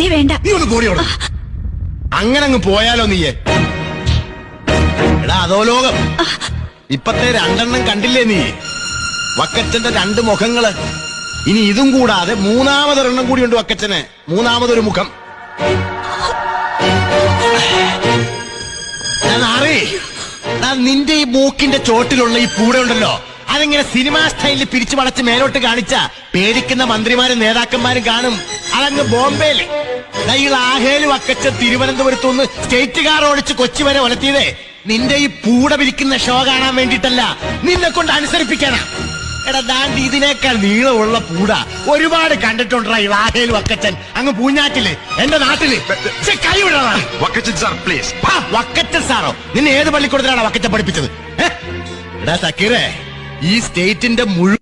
നീ വേണ്ട. നീ ഒന്ന് പോടിയോളൂ അങ്ങനെ അങ്ങ് പോയാലോ നീയെ. എടാ അതോ ലോകം. ഇപ്പത്തെ രണ്ടെണ്ണം കണ്ടില്ലേ നീ? വക്കച്ചന്റെ രണ്ട് മുഖങ്ങൾ. ഇനി ഇതും കൂടാതെ മൂന്നാമതൊരെണ്ണം കൂടിയുണ്ട് വക്കച്ചന്. മൂന്നാമതൊരു മുഖം. ഞാൻ അറി നിന്റെ ഈ മൂക്കിന്റെ ചോട്ടിലുള്ള ഈ പൂട ഉണ്ടല്ലോ അതെങ്ങനെ സിനിമാ സ്റ്റൈലിൽ പിരിച്ചു വളച്ച് മേലോട്ട് കാണിച്ച പേടിക്കുന്ന മന്ത്രിമാരും നേതാക്കന്മാരും കാണും. അതങ്ങ് ബോംബെയിൽ ദാ ആഹേലു വക്കച്ച തിരുവനന്തപുരത്ത് നിന്ന് സ്റ്റേറ്റ് കാർ ഓടിച്ച് കൊച്ചി വരെ ഒലത്തിയതേ നിന്റെ ഈ പൂട പിരിക്കുന്ന ഷോ കാണാൻ വേണ്ടിട്ടല്ല നിന്നെ കൊണ്ട് അനുസരിപ്പിക്കാനാ. എടാ ദാണ്ടി ഇതിനേക്കാൾ നീളമുള്ള പൂട ഒരുപാട് കണ്ടിട്ടുണ്ടാ ഈ ലാഹേൽ വക്കച്ചൻ അങ്ങ് പൂഞ്ഞാറ്റിൽ എന്റെ നാട്ടിൽ. കൈവിടാ വക്കച്ചൻ സാർ പ്ലീസ്. വക്കച്ചൻ സാറോ. നിന്നെ ഏത് പള്ളിക്കൂടത്തിലാണ് വക്കച്ച പഠിപ്പിച്ചത്? എടാ സക്കീറേ. ഈ സ്റ്റേറ്റിന്റെ മുഴുവൻ